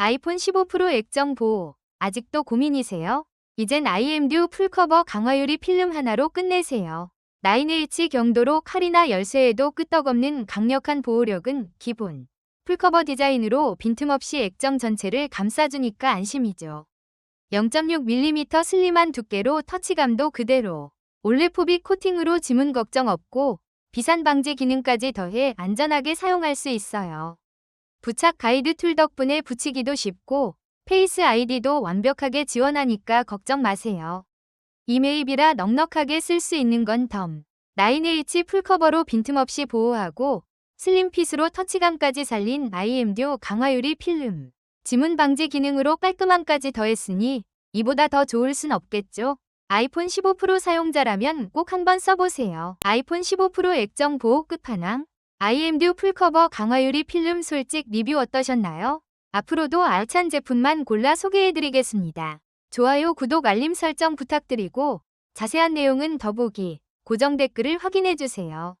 아이폰 15 프로 액정 보호. 아직도 고민이세요? 이젠 IMDU 풀커버 강화유리 필름 하나로 끝내세요. 9H 경도로 칼이나 열쇠에도 끄떡없는 강력한 보호력은 기본. 풀커버 디자인으로 빈틈없이 액정 전체를 감싸주니까 안심이죠. 0.6mm 슬림한 두께로 터치감도 그대로. 올레포비 코팅으로 지문 걱정 없고 비산 방지 기능까지 더해 안전하게 사용할 수 있어요. 부착 가이드 툴 덕분에 붙이기도 쉽고 페이스 아이디도 완벽하게 지원하니까 걱정 마세요. 이메일이라 넉넉하게 쓸 수 있는 건 덤. 9H 풀커버로 빈틈없이 보호하고 슬림핏으로 터치감까지 살린 IMDO 강화유리 필름. 지문 방지 기능으로 깔끔함까지 더했으니 이보다 더 좋을 순 없겠죠? 아이폰 15 프로 사용자라면 꼭 한번 써보세요. 아이폰 15 프로 액정 보호 끝판왕. IMDU 풀커버 강화유리 필름 솔직 리뷰 어떠셨나요? 앞으로도 알찬 제품만 골라 소개해드리겠습니다. 좋아요, 구독, 알림 설정 부탁드리고 자세한 내용은 더보기, 고정 댓글을 확인해주세요.